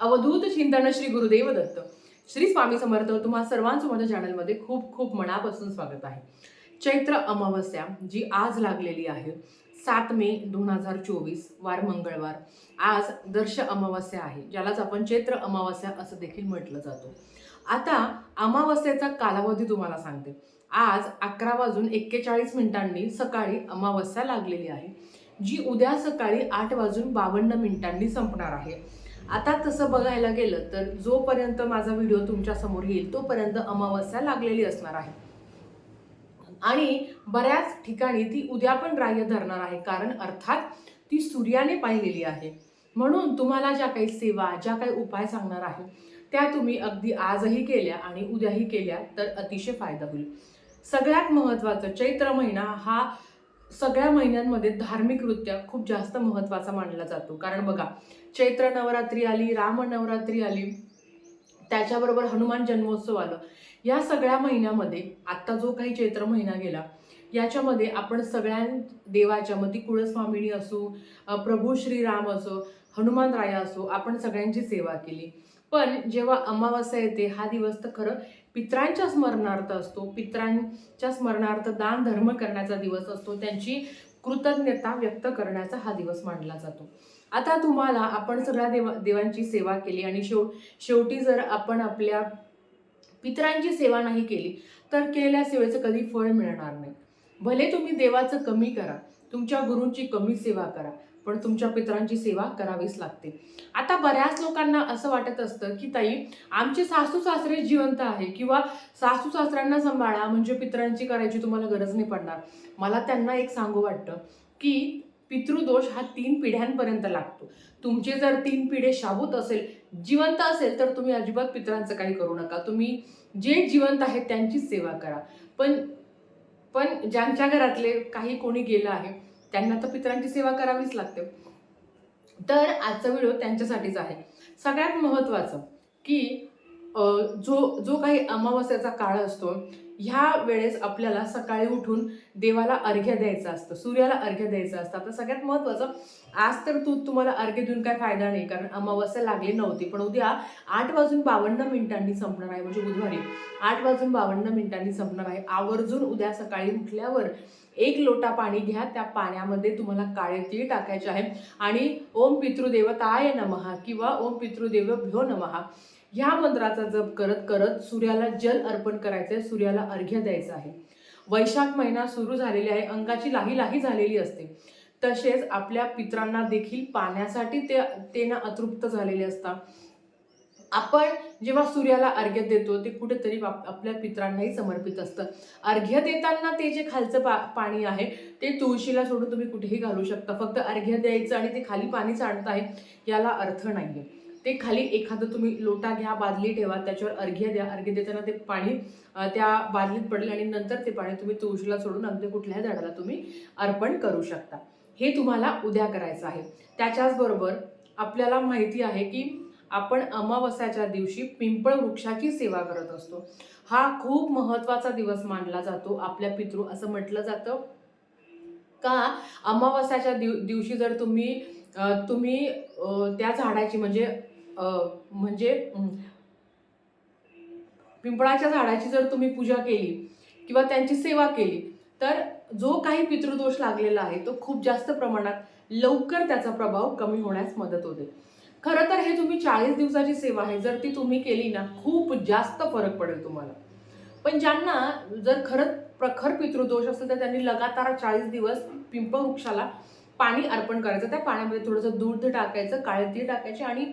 अवधूत चिंतन श्री गुरुदेव दत्त. श्री स्वामी समर्थ तुम्हा सर्वांचं माझ्या चॅनलमध्ये खूप खूप मनापासून स्वागत आहे. चैत्र अमावस्या जी आज लागलेली आहे सात मे दोन हजार चोवीस वार मंगळवार. आज दर्श अमावस्या आहे ज्यालाच आपण चैत्र अमावस्या असं देखील म्हटलं जातो. आता अमावस्येचा कालावधी तुम्हाला सांगते. आज अकरा वाजून एक्केचाळीस मिनिटांनी सकाळी अमावस्या लागलेली आहे जी उद्या सकाळी आठ वाजून बावन्न मिनिटांनी संपणार आहे. आता तसं बघायला गेलं तर जोपर्यंत माझा व्हिडिओ तुमच्यासमोर येईल तोपर्यंत अमावस्या लागलेली असणार आहे. आणि बऱ्याच ठिकाणी ती उद्या पण ग्राह्य धरणार आहे कारण अर्थात ती सूर्याने पाहिलेली आहे. म्हणून तुम्हाला ज्या काही सेवा ज्या काही उपाय सांगणार आहे त्या तुम्ही अगदी आजही केल्या आणि उद्याही केल्या तर अतिशय फायदा होईल. सगळ्यात महत्त्वाचं चैत्र महिना हा सगळ्या महिन्यांमध्ये धार्मिकरित्या खूप जास्त महत्त्वाचा मानला जातो. कारण बघा चैत्र नवरात्री आली राम नवरात्री आली त्याच्याबरोबर हनुमान जन्मोत्सव आलं. या सगळ्या महिन्यामध्ये आत्ता जो काही चैत्र महिना गेला याच्यामध्ये आपण सगळ्या देवाच्या मग ती कुळस्वामिनी असो प्रभू श्रीराम असो हनुमान राया असो आपण सगळ्यांची सेवा केली. पण जेव्हा अमावस्या येते हा दिवस तर खरं पित्रांच्या स्मरणार्थ असतो. पित्रांच्या स्मरणार्थ दान धर्म करण्याचा दिवस असतो. त्यांची कृतज्ञता व्यक्त करण्याचा हा दिवस मानला जातो. आता तुम्हाला आपण सगळ्या देवा देवांची सेवा केली आणि शेव शेवटी जर आपण आपल्या पितरांची सेवा नाही केली तर केलेल्या सेवेचं कधी फळ मिळणार नाही. भले तुम्ही देवाचं कमी करा तुमच्या गुरूंची कमी सेवा करा पण तुमच्या पितरांची सेवा करावीच लागते. आता बऱ्याच लोकांना असं वाटत असतं की ताई आमचे सासू सासरे जिवंत आहे किंवा सासू सासऱ्यांना सांभाळा म्हणजे पितरांची करायची तुम्हाला गरज नाही पडणार. मला त्यांना एक सांगू वाटतं की पितृदोष हा तीन पिढ्यांपर्यंत लागतो. तुमचे जर तीन पिढे शाबूत असेल जिवंत असेल तर तुम्ही अजिबात पितरांचं काही करू नका. तुम्ही जे जिवंत आहेत त्यांचीच सेवा करा. पण पण ज्यांच्या घरातले काही कोणी गेलं आहे त्यांना तर पितरांची सेवा करावीच लागते. तर आजचा व्हिडिओ त्यांच्यासाठीच आहे. सगळ्यात महत्त्वाचं की जो जो काही अमावस्याचा काळ असतो ह्या वेळेस आपल्याला सकाळी उठून देवाला अर्घ्य द्यायचं असतं सूर्याला अर्घ्य द्यायचं असतं. आता सगळ्यात महत्त्वाचं आज तर तू तुम्हाला अर्घ्य देऊन काय फायदा नाही कारण अमावस्या लागली नव्हती. पण उद्या आठ वाजून बावन्न मिनिटांनी संपणार आहे म्हणजे बुधवारी आठ वाजून बावन्न मिनिटांनी संपणार आहे. आवर्जून उद्या सकाळी उठल्यावर एक लोटा पाणी घ्या त्या पाण्यामध्ये तुम्हाला काळे तीळ टाकायचे आहे. आणि ओम पितृदेवताय नमहा किंवा ओम पितृदेव भ्यो नमहा ह्या मंत्राचा जप करत करत सूर्याला जल अर्पण करायचं आहे सूर्याला अर्घ्य द्यायचं आहे. वैशाख महिना सुरू झालेली आहे अंगाची लाही लाही झालेली असते. तसेच आपल्या पित्रांना देखील पाण्यासाठी ते ते ना अतृप्त झालेले असतात. आपण जेव्हा सूर्याला अर्घ्य देतो ते कुठेतरी आपल्या पित्रांनाही समर्पित असतं. अर्घ्य देताना ते जे खालचं पा पाणी आहे ते तुळशीला सोडून तुम्ही कुठेही घालू शकता. फक्त अर्घ्य द्यायचं आणि ते खाली पाणी सांडत आहे याला अर्थ नाही आहे ते खाली एखादं तुम्ही लोटा घ्या बादली ठेवा त्याच्यावर अर्घ्य द्या. अर्घ्य देताना ते पाणी त्या बादलीत पडेल आणि नंतर ते पाणी तुम्ही तुळशीला सोडून अगदी कुठल्याही झाडाला तुम्ही अर्पण करू शकता. हे तुम्हाला उद्या करायचं आहे. त्याच्याचबरोबर आपल्याला माहिती आहे की आपण अमावस्याच्या दिवशी पिंपळ वृक्षाची सेवा करत असतो. हा खूप महत्त्वाचा दिवस मानला जातो. आपल्या पितृ असं म्हटलं जातं का? अमावस्याच्या दिव दिवशी जर तुम्ही तुम्ही त्या झाडाची म्हणजे म्हणजे पिंपळाच्या झाडाची जर तुम्ही पूजा केली किंवा त्यांची सेवा केली तर जो काही पितृदोष लागलेला आहे तो खूप जास्त प्रमाणात लवकर त्याचा प्रभाव कमी होण्यास मदत होते. खरं तर हे तुम्ही चाळीस दिवसाची सेवा आहे जर ती तुम्ही केली ना खूप जास्त फरक पडेल तुम्हाला. पण ज्यांना जर खरंच प्रखर पितृदोष असेल तर त्यांनी लगातार चाळीस दिवस पिंपळ वृक्षाला पाणी अर्पण करायचं त्या पाण्यामध्ये थोडंसं दूध टाकायचं काळे तीळ टाकायचे आणि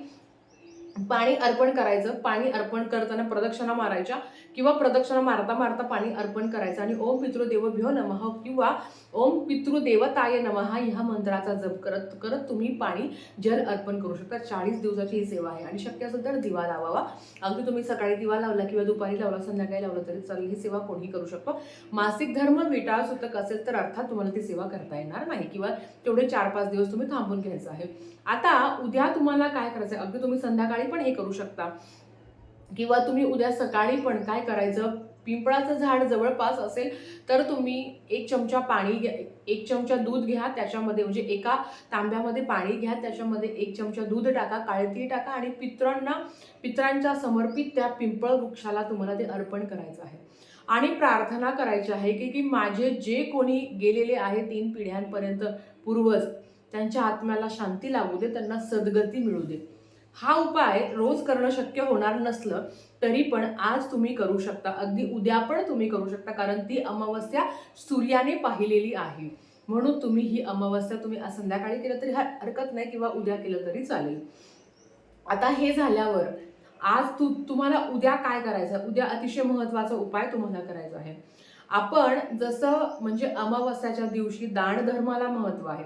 पाणी अर्पण करायचं पाणी अर्पण करताना प्रदक्षिणा मारायच्या किंवा प्रदक्षिणा मारता मारता पाणी अर्पण करायचं. आणि ओम पितृदेवभ्यो नमः किंवा ओम पितृदेवताय नमः ह्या मंत्राचा जप करत करत तुम्ही पाणी जल अर्पण करू शकता. चाळीस दिवसाची ही सेवा आहे. आणि शक्य असेल तर दिवा लावावा. अगदी तुम्ही सकाळी दिवा लावला किंवा दुपारी लावला संध्याकाळी लावला तरी चालेल. ही सेवा कोणीही करू शकतो. मासिक धर्म विटाळ सुतक असेल तर अर्थात तुम्हाला ती सेवा करता येणार नाही किंवा तेवढे चार पाच दिवस तुम्ही थांबून घ्यायचं आहे. आता उद्या तुम्हाला काय करायचं आहे अगदी तुम्ही संध्याकाळी पण हे करू शकता. किंवा तुम्ही उद्या सकाळी पण काय करायचं? पिंपळाचं झाड जवळपास असेल तर तुम्ही एक चमचा पाणी घ्या एक चमचा दूध घ्या त्याच्यामध्ये म्हणजे एका तांब्यामध्ये पाणी घ्या त्याच्यामध्ये एक चमचा दूध टाका काळे तीळ टाका आणि पित्रांना पित्रांच्या समर्पित त्या पिंपळ वृक्षाला तुम्हाला ते अर्पण करायचं आहे. आणि प्रार्थना करायची आहे की की माझे जे कोणी गेलेले आहे तीन पिढ्यांपर्यंत पूर्वज त्यांच्या आत्म्याला शांती लागू दे त्यांना सद्गती मिळू दे. हा उपाय रोज करणं शक्य होणार नसलं तरी पण आज तुम्ही करू शकता. अगदी उद्या पण तुम्ही करू शकता कारण ती अमावस्या सूर्याने पाहिलेली आहे. म्हणून तुम्ही ही अमावस्या तुम्ही आज संध्याकाळी केलं तरी हरकत नाही किंवा उद्या केलं तरी चालेल. आता हे झाल्यावर आज तू तुम्हाला उद्या काय करायचं उद्या अतिशय महत्त्वाचा उपाय तुम्हाला करायचा आहे. आपण जसं म्हणजे अमावस्याच्या दिवशी दानधर्माला महत्त्व आहे.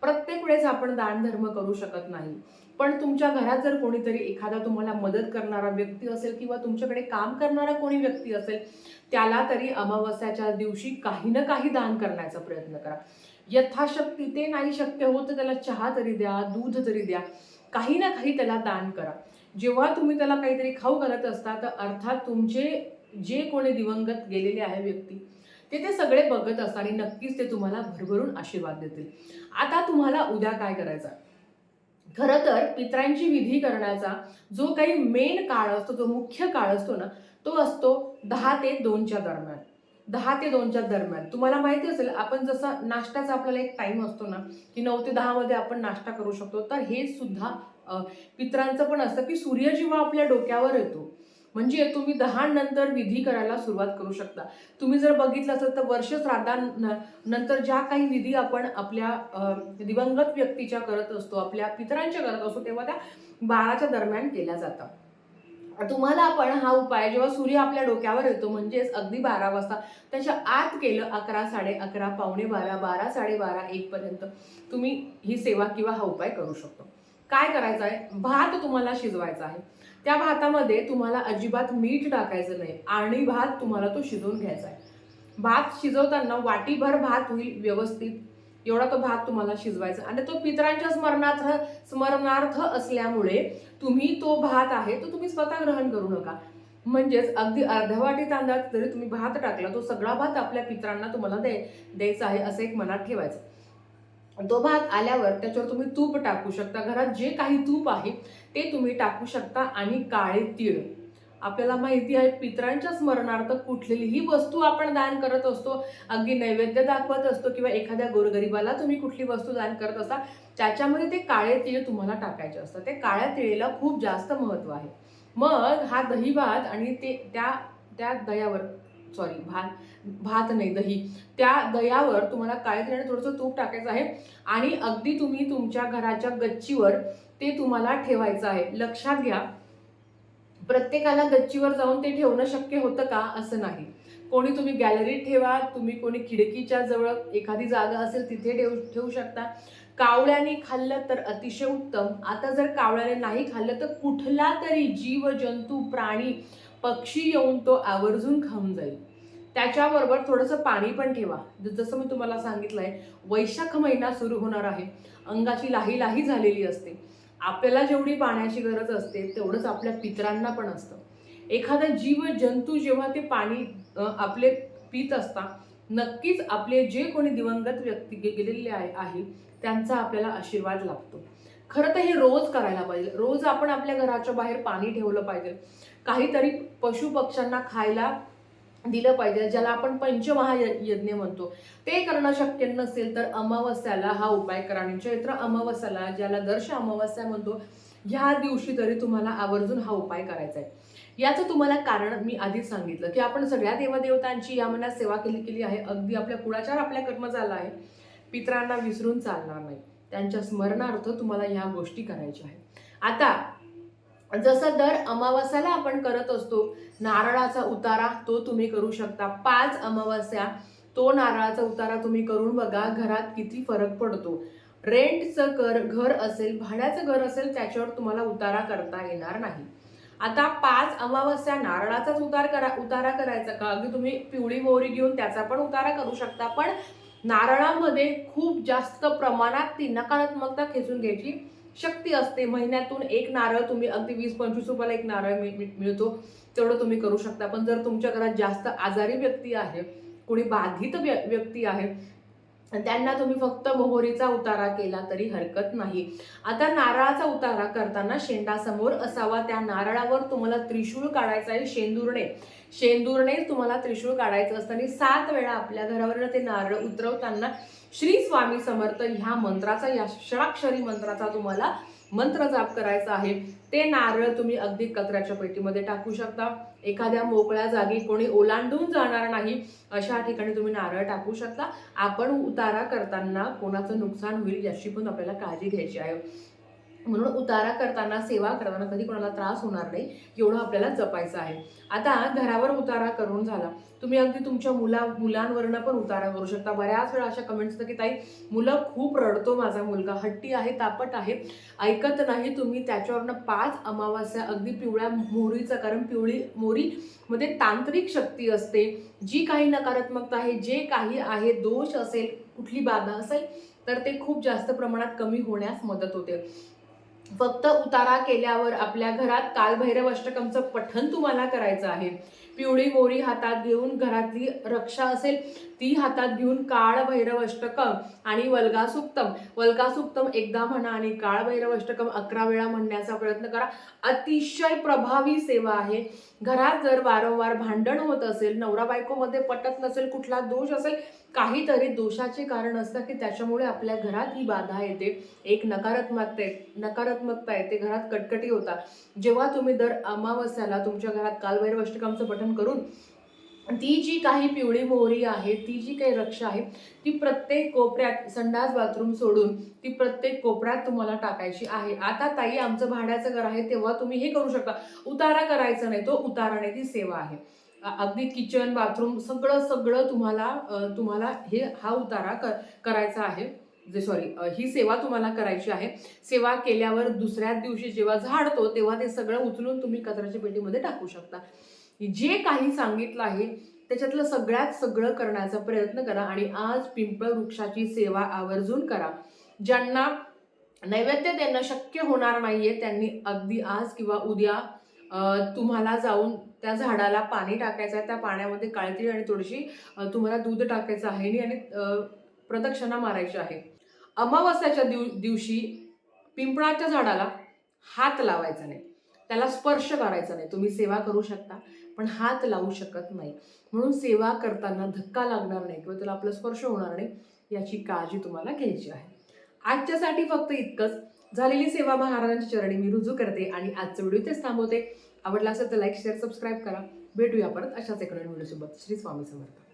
प्रत्येक वेळेस आपण दानधर्म करू शकत नाही. पण तुमच्या घरात जर कोणीतरी एखादा तुम्हाला मदत करणारा व्यक्ती असेल किंवा तुमच्याकडे काम करणारा कोणी व्यक्ती असेल त्याला तरी अमावस्याच्या दिवशी काही ना काही दान करण्याचा प्रयत्न करा. यथाशक्ती ते नाही शक्य होत तर त्याला चहा तरी द्या दूध तरी द्या काही ना काही त्याला दान करा. जेव्हा तुम्ही त्याला काहीतरी खाऊ घालत असता तर अर्थात तुमचे जे कोणी दिवंगत गेलेले आहे व्यक्ती ते ते सगळे बघत असतात आणि नक्कीच ते तुम्हाला भरभरून आशीर्वाद देतील. आता तुम्हाला उद्या काय करायचं खरं तर पित्रांची विधी करण्याचा जो काही मेन काळ असतो जो मुख्य काळ असतो ना तो असतो दहा ते दोनच्या दरम्यान. दहा ते दोनच्या दरम्यान. तुम्हाला माहिती असेल आपण जसं नाश्त्याचा आपल्याला एक टाइम असतो ना की नऊ ते दहामध्ये आपण नाश्ता करू शकतो. तर हे सुद्धा पित्रांचं पण असतं की सूर्य जेव्हा आपल्या डोक्यावर येतो म्हणजे तुम्ही दहा नंतर विधी करायला सुरुवात करू शकता. तुम्ही जर बघितलं असेल तर वर्ष श्राद्धां नंतर ज्या काही विधी आपण आपल्या दिवंगत व्यक्तीच्या करत असतो आपल्या पितरांच्या करत असतो तेव्हा त्या बाराच्या दरम्यान केल्या जातात. तुम्हाला आपण हा उपाय जेव्हा सूर्य आपल्या डोक्यावर येतो म्हणजेच अगदी बारा वाजता त्याच्या आत केलं अकरा साडे अकरा पावणे बारा बारा साडेबारा एकपर्यंत तुम्ही ही सेवा किंवा हा उपाय करू शकतो. काय करायचं आहे भात तुम्हाला शिजवायचा आहे. त्या भातामध्ये तुम्हाला अजिबात मीठ टाकायचं नाही. आणि भात तुम्हाला तो शिजवून घ्यायचा आहे. भात शिजवताना वाटीभर भात होईल व्यवस्थित. एवढा तो भात तुम्हाला शिजवायचा. आणि तो पितरांच्या स्मरणार्थ स्मरणार्थ असल्यामुळे तुम्ही तो भात आहे तो तुम्ही स्वतः ग्रहण करू नका. म्हणजेच अगदी अर्ध्या वाटी तांदळात जरी तुम्ही भात टाकला तो सगळा भात आपल्या पितरांना तुम्हाला दे द्यायचा आहे असं एक मनात ठेवायचं. तो भात आल्यावर त्याच्यावर तुम्ही तूप टाकू शकता. घरात जे काही तूप आहे ते तुम्ही टाकू शकता आणि काळे तीळ. आपल्याला माहिती आहे पितरांच्या स्मरणार्थ कुठलीही वस्तू आपण दान करत असतो अगदी नैवेद्य दाखवत असतो किंवा एखाद्या गोरगरिबाला तुम्ही कुठली वस्तू दान करत असता त्याच्यामध्ये ते काळे तीळ तुम्हाला टाकायचे असतात. ते काळ्या तिळेला खूप जास्त महत्त्व आहे. मग हा दही भात आणि ते त्या त्या दह्यावर सॉरी भात भात नाही दही. त्या दह्यावर तुम्हाला काळे तीळ आणि थोडंसं तूप टाकायचं आहे. आणि अगदी तुम्ही तुमच्या घराच्या गच्चीवर ते तुम्हाला ठेवायचं आहे. लक्षात घ्या प्रत्येकाला गच्चीवर जाऊन ते ठेवणं शक्य होतं का? असं नाही. कोणी तुम्ही गॅलरीत ठेवा तुम्ही कोणी खिडकीच्या जवळ एखादी जागा असेल तिथे ठेवू ठेवू शकता. कावळ्याने खाल्लं तर अतिशय उत्तम. आता जर कावळ्याने नाही खाल्लं तर कुठला तरी जीव जंतू प्राणी पक्षी येऊन तो आवर्जून खाऊन जाईल. त्याच्याबरोबर थोडंसं पाणी पण ठेवा. जसं मी तुम्हाला सांगितलंय वैशाख महिना सुरू होणार आहे. अंगाची लाही लाही झालेली असते. आपल्याला जेवढी पाण्याची गरज असते तेवढंच आपल्या पितरांना पण असतं. एखादा जीव जंतू जेव्हा ते पाणी आपले पित असतात नक्कीच आपले जे कोणी दिवंगत व्यक्ती गेलेले आहे आहे त्यांचा आपल्याला आशीर्वाद लाभतो. खरं तर हे रोज करायला पाहिजे. रोज आपण आपल्या घराच्या बाहेर पाणी ठेवलं पाहिजे. काहीतरी पशु पक्ष्यांना खायला दिलं पाहिजे ज्याला आपण पंचमहायज्ञ म्हणतो. ते करणं शक्य नसेल तर अमावस्याला हा उपाय करा. आणि चैत्र अमावस्याला ज्याला दर्श अमावस्या म्हणतो ह्या दिवशी तरी तुम्हाला आवर्जून हा उपाय करायचा आहे. याचं तुम्हाला कारण मी आधीच सांगितलं की आपण सगळ्या देवदेवतांची या मनात सेवा केली केली आहे. अगदी आपल्या कुळाचार आपल्या कर्म झाला आहे. पितरांना विसरून चालणार नाही. त्यांच्या स्मरणार्थ तुम्हाला ह्या गोष्टी करायच्या आहेत. आता जसं दर अमावस्याला आपण करत असतो नारळाचा उतारा तो तुम्ही करू शकता. पाच अमावस्या तो नारळाचा उतारा तुम्ही करून बघा घरात किती फरक पडतो. रेंटचं कर घर असेल भाड्याचं घर असेल त्याच्यावर तुम्हाला उतारा करता येणार नाही. आता पाच अमावस्या नारळाचाच उतार करा उतारा करायचा का? अगदी तुम्ही पिवळी मोहरी घेऊन त्याचा पण उतारा करू शकता पण नारळामध्ये खूप जास्त प्रमाणात ती नकारात्मकता खेचून घ्यायची शक्ती असते. महिन्यातून एक नारळ तुम्ही अगदी वीस पंचवीस रुपयाला एक नारळ मिळतो. तेवढं तुम्ही करू शकता. पण जर तुमच्या घरात जास्त आजारी व्यक्ती आहे कोणी बाधित व्य- व्यक्ती आहे त्यांना तुम्ही फक्त मोहरीचा उतारा केला तरी हरकत नाही. आता नारळाचा उतारा करताना शेंडासमोर असावा. त्या नारळावर तुम्हाला त्रिशूळ काढायचं आहे शेंदूरने शेंदुरणे तुम्हाला त्रिशूळ काढायचं असतं आणि सात वेळा आपल्या घरावर ते नारळ उतरवताना श्री स्वामी समर्थ ह्या मंत्राचा या षडाक्षरी मंत्राचा तुम्हाला मंत्र जाप करायचा आहे. ते नारळ तुम्ही अगदी कचऱ्याच्या पेटीमध्ये टाकू शकता. एखाद्या मोकळ्या जागी कोणी ओलांडून जाणार नाही अशा ठिकाणी तुम्ही नारळ टाकू शकता. आपण उतारा करताना कोणाचं नुकसान होईल याची पण आपल्याला काळजी घ्यायची आहे. म्हणून उतारा करताना सेवा करताना कधी कोणाला त्रास होणार नाही एवढं आपल्याला जपायचं आहे. आता घरावर उतारा करून झाला. तुम्ही अगदी तुमच्या मुला मुलांवरनं पण उतारा करू शकता. बऱ्याच वेळा अशा कमेंट्स येतात की ताई मुलं खूप रडतो माझा मुलगा. हट्टी आहे तापट आहे. ऐकत नाही तुम्ही. त्याच्यावरनं पाच अमावास्या अगदी पिवळ्या मोहरीचं कारण पिवळी मोरी मध्ये तांत्रिक शक्ती असते. जी काही नकारात्मकता आहे जे काही आहे दोष असेल कुठली बाधा असेल तर ते खूप जास्त प्रमाणात कमी होण्यास मदत होते. फक्त उतारा केल्यावर आपल्या घरात कालभैरव अष्टकमचं पठण तुम्हाला करायचं आहे. पिवळी मोरी हातात घेऊन घरातली रक्षा असेल ती हातात घेऊन काळभैरव अष्टकम आणि वल्गासुक्तम. वल्गासुक्तम एकदा म्हणा आणि काळभैरव अष्टकम अकरा वेळा म्हणण्याचा प्रयत्न करा. अतिशय प्रभावी सेवा आहे. घरात जर वारंवार भांडण होत असेल नवरा बायकोमध्ये पटत नसेल कुठला दोष असेल काहीतरी दोषाचे कारण असतं की त्याच्यामुळे आपल्या घरात ही बाधा येते. एक नकारात्मकता येते नकारात्मकता येते. घरात कटकटी होतात जेव्हा तुम्ही दर अमावस्याला तुमच्या घरात कालभैरव अष्टकामचं पठण करून ती जी काही पिवळी मोहरी आहे ती जी काही रक्षा आहे ती प्रत्येक कोपऱ्यात संडास बाथरूम सोडून ती प्रत्येक कोपऱ्यात तुम्हाला टाकायची आहे. आता ताई आमचं भाड्याचं घर आहे तेव्हा तुम्ही हे करू शकता. उतारा करायचा नाही तो उतारा नाही ती सेवा आहे. अगदी किचन बाथरूम सगळं सगळं तुम्हाला तुम्हाला हे हा उतारा कर करायचा आहे. जे सॉरी ही सेवा तुम्हाला करायची आहे. सेवा केल्यावर दुसऱ्या दिवशी जेव्हा झाडतो तेव्हा ते सगळं उचलून तुम्ही कचऱ्याच्या पेटीमध्ये टाकू शकता. जे काही सांगितलं आहे त्याच्यातलं सगळ्यात सगळं करण्याचा प्रयत्न करा आणि आज पिंपळ वृक्षाची सेवा आवर्जून करा. ज्यांना नैवेद्य देणं शक्य होणार नाहीये त्यांनी अगदी आज किंवा उद्या तुम्हाला जाऊन त्या झाडाला पाणी टाकायचं आहे त्या पाण्यामध्ये काळती आणि थोडीशी तुम्हाला दूध टाकायचं आहे आणि प्रदक्षिणा मारायची आहे. अमावस्याच्या दिव दिवशी पिंपळाच्या झाडाला हात लावायचा नाही. त्याला स्पर्श करायचा नाही. तुम्ही सेवा करू शकता पण हात लावू शकत नाही. म्हणून सेवा करताना धक्का लागणार नाही किंवा त्याला आपला स्पर्श होणार नाही याची काळजी तुम्हाला घ्यायची आहे. आजच्यासाठी फक्त इतकंच. झालेली सेवा महाराजांच्या चरणी मी रुजू करते आणि आजचं व्हिडिओ इथेच थांबवते. आवडला असेल तर लाईक शेअर सबस्क्राईब करा. भेटूया परत अशाच एका व्हिडिओसोबत. श्री स्वामी समर्थ.